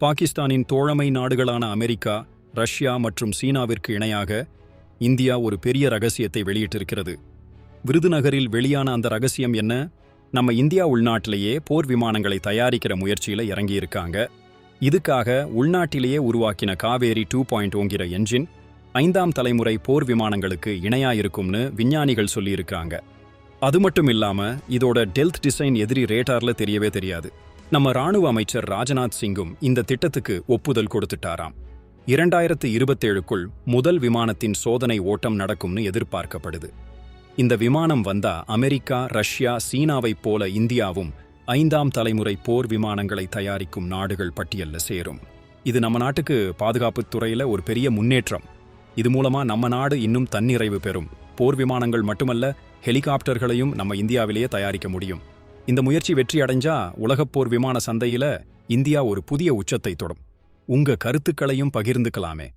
பாகிஸ்தானின் தோழமை நாடுகளான அமெரிக்கா ரஷ்யா மற்றும் சீனாவிற்கு இணையாக இந்தியா ஒரு பெரிய ரகசியத்தை வெளியிட்டிருக்கிறது. விருதுநகரில் வெளியான அந்த ரகசியம் என்ன? நம்ம இந்தியா உள்நாட்டிலேயே போர் விமானங்களை தயாரிக்கிற முயற்சியில இறங்கியிருக்காங்க. இதுக்காக உள்நாட்டிலேயே உருவாக்கின காவேரி டூ பாயிண்ட் ஓங்கிற என்ஜின் ஐந்தாம் தலைமுறை போர் விமானங்களுக்கு இணையா இருக்கும்னு விஞ்ஞானிகள் சொல்லியிருக்காங்க. அது மட்டும் இல்லாம இதோட டெல்த் டிசைன் எதிரி ரேட்டார்ல தெரியவே தெரியாது. நம்ம ராணுவ அமைச்சர் ராஜ்நாத் சிங்கும் இந்த திட்டத்துக்கு ஒப்புதல் கொடுத்துட்டாராம். இரண்டாயிரத்து இருபத்தேழுக்குள் முதல் விமானத்தின் சோதனை ஓட்டம் நடக்கும்னு எதிர்பார்க்கப்படுது. இந்த விமானம் வந்தா அமெரிக்கா ரஷ்யா சீனாவைப் போல இந்தியாவும் ஐந்தாம் தலைமுறை போர் விமானங்களை தயாரிக்கும் நாடுகள் பட்டியல்ல சேரும். இது நம்ம நாட்டுக்கு பாதுகாப்புத் துறையில ஒரு பெரிய முன்னேற்றம். இது மூலமா நம்ம நாடு இன்னும் தன்னிறைவு பெறும். போர் விமானங்கள் மட்டுமல்ல ஹெலிகாப்டர்களையும் நம்ம இந்தியாவிலேயே தயாரிக்க முடியும். இந்த முயற்சி வெற்றி அடைஞ்சா உலகப்போர் விமான சந்தையில இந்தியா ஒரு புதிய உச்சத்தை தொடும். உங்க கருத்துக்களையும் பகிர்ந்துக்கலாமே.